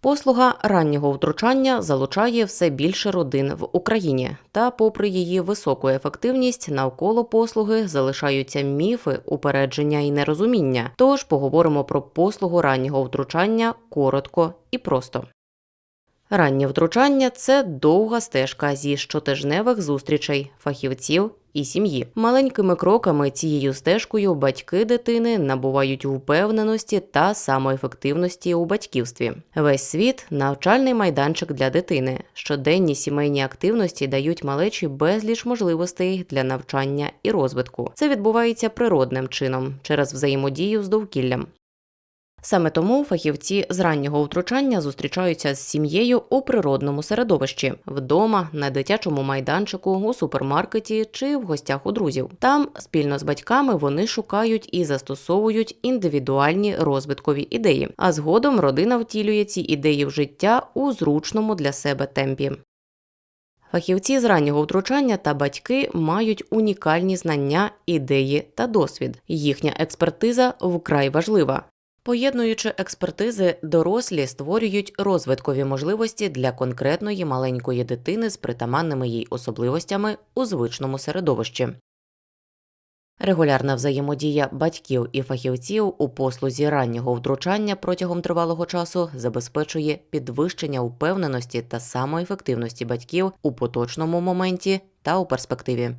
Послуга раннього втручання залучає все більше родин в Україні. Та, попри її високу ефективність, навколо послуги залишаються міфи, упередження і нерозуміння. Тож поговоримо про послугу раннього втручання коротко і просто. Раннє втручання це довга стежка зі щотижневих зустрічей фахівців і сім'ї. Маленькими кроками цією стежкою батьки дитини набувають впевненості та самоефективності у батьківстві. Весь світ навчальний майданчик для дитини. Щоденні сімейні активності дають малечі безліч можливостей для навчання і розвитку. Це відбувається природним чином через взаємодію з довкіллям. Саме тому фахівці з раннього втручання зустрічаються з сім'єю у природному середовищі вдома, на дитячому майданчику, у супермаркеті чи в гостях у друзів. Там спільно з батьками вони шукають і застосовують індивідуальні розвиткові ідеї. А згодом родина втілює ці ідеї в життя у зручному для себе темпі. Фахівці з раннього втручання та батьки мають унікальні знання, ідеї та досвід. Їхня експертиза вкрай важлива. Поєднуючи експертизи, дорослі створюють розвиткові можливості для конкретної маленької дитини з притаманними їй особливостями у звичному середовищі. Регулярна взаємодія батьків і фахівців у послузі раннього втручання протягом тривалого часу забезпечує підвищення упевненості та самоефективності батьків у поточному моменті та у перспективі.